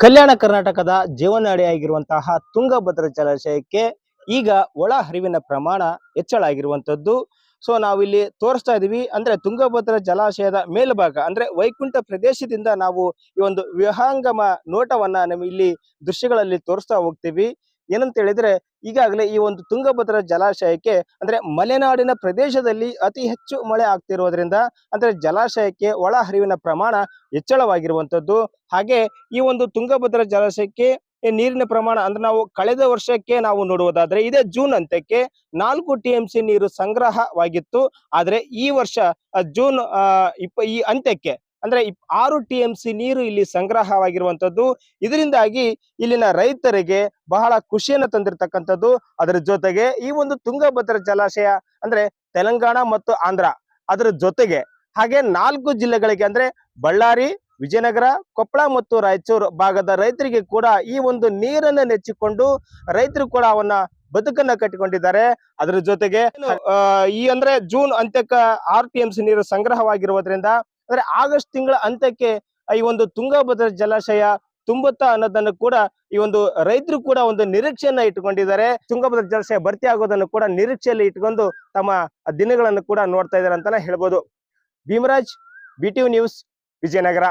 ಕಲ್ಯಾಣ ಕರ್ನಾಟಕದ ಜೀವನಾಡಿಯಾಗಿರುವಂತಹ ತುಂಗಭದ್ರಾ ಜಲಾಶಯಕ್ಕೆ ಈಗ ಒಳ ಹರಿವಿನ ಪ್ರಮಾಣ ಹೆಚ್ಚಳ ಆಗಿರುವಂತದ್ದು ಸೊ ನಾವಿಲ್ಲಿ ತೋರಿಸ್ತಾ ಇದೀವಿ ಅಂದ್ರೆ ತುಂಗಭದ್ರಾ ಜಲಾಶಯದ ಮೇಲ್ಭಾಗ, ಅಂದ್ರೆ ವೈಕುಂಠ ಪ್ರದೇಶದಿಂದ ನಾವು ಈ ಒಂದು ವಿಹಂಗಮ ನೋಟವನ್ನ ನಾವು ಇಲ್ಲಿ ದೃಶ್ಯಗಳಲ್ಲಿ ತೋರಿಸ್ತಾ ಹೋಗ್ತೀವಿ. ಏನಂತ ಹೇಳಿದ್ರೆ, ಈಗಾಗಲೇ ಈ ಒಂದು ತುಂಗಭದ್ರಾ ಜಲಾಶಯಕ್ಕೆ, ಅಂದ್ರೆ ಮಲೆನಾಡಿನ ಪ್ರದೇಶದಲ್ಲಿ ಅತಿ ಹೆಚ್ಚು ಮಳೆ ಆಗ್ತಿರೋದ್ರಿಂದ, ಅಂದ್ರೆ ಜಲಾಶಯಕ್ಕೆ ಒಳ ಹರಿವಿನ ಪ್ರಮಾಣ ಹೆಚ್ಚಳವಾಗಿರುವಂತದ್ದು ಹಾಗೆ ಈ ಒಂದು ತುಂಗಭದ್ರಾ ಜಲಾಶಯಕ್ಕೆ ನೀರಿನ ಪ್ರಮಾಣ, ಅಂದ್ರೆ ನಾವು ಕಳೆದ ವರ್ಷಕ್ಕೆ ನಾವು ನೋಡುವುದಾದ್ರೆ, ಇದೇ ಜೂನ್ ಅಂತ್ಯಕ್ಕೆ ನಾಲ್ಕು ಟಿ ಎಂ ಸಿ ನೀರು ಸಂಗ್ರಹವಾಗಿತ್ತು. ಆದ್ರೆ ಈ ವರ್ಷ ಜೂನ್ ಇಪ್ಪ, ಈ ಅಂತ್ಯಕ್ಕೆ ಅಂದ್ರೆ ಆರು ಟಿ ಎಂ ಸಿ ನೀರು ಇಲ್ಲಿ ಸಂಗ್ರಹವಾಗಿರುವಂತದ್ದು ಇದರಿಂದಾಗಿ ಇಲ್ಲಿನ ರೈತರಿಗೆ ಬಹಳ ಖುಷಿಯನ್ನು ತಂದಿರತಕ್ಕಂಥದ್ದು. ಅದರ ಜೊತೆಗೆ ಈ ಒಂದು ತುಂಗಭದ್ರಾ ಜಲಾಶಯ ಅಂದ್ರೆ ತೆಲಂಗಾಣ ಮತ್ತು ಆಂಧ್ರ ಅದರ ಜೊತೆಗೆ ಹಾಗೆ ನಾಲ್ಕು ಜಿಲ್ಲೆಗಳಿಗೆ ಅಂದ್ರೆ ಬಳ್ಳಾರಿ, ವಿಜಯನಗರ, ಕೊಪ್ಪಳ ಮತ್ತು ರಾಯಚೂರು ಭಾಗದ ರೈತರಿಗೆ ಕೂಡ ಈ ಒಂದು ನೀರನ್ನ ನೆಚ್ಚಿಕೊಂಡು ರೈತರು ಕೂಡ ಅವನ್ನ ಬದುಕನ್ನ ಕಟ್ಟಿಕೊಂಡಿದ್ದಾರೆ. ಅದರ ಜೊತೆಗೆ ಈ ಅಂದ್ರೆ ಜೂನ್ ಅಂತ್ಯಕ್ಕ ಆರ್ ಟಿ ಎಂ ಸಿ ನೀರು ಸಂಗ್ರಹವಾಗಿರುವುದರಿಂದ ಅಂದ್ರೆ ಆಗಸ್ಟ್ ತಿಂಗಳ ಅಂತ್ಯಕ್ಕೆ ಈ ಒಂದು ತುಂಗಭದ್ರಾ ಜಲಾಶಯ ತುಂಬುತ್ತಾ ಅನ್ನೋದನ್ನು ಕೂಡ ಈ ಒಂದು ರೈತರು ಕೂಡ ಒಂದು ನಿರೀಕ್ಷೆಯನ್ನ ಇಟ್ಕೊಂಡಿದ್ದಾರೆ ತುಂಗಭದ್ರ ಜಲಾಶಯ ಭರ್ತಿ ಆಗೋದನ್ನು ಕೂಡ ನಿರೀಕ್ಷೆಯಲ್ಲಿ ಇಟ್ಕೊಂಡು ತಮ್ಮ ದಿನಗಳನ್ನು ಕೂಡ ನೋಡ್ತಾ ಇದ್ದಾರೆ ಅಂತಾನೆ ಹೇಳ್ಬೋದು. Bhimraj B news Vijayanagara.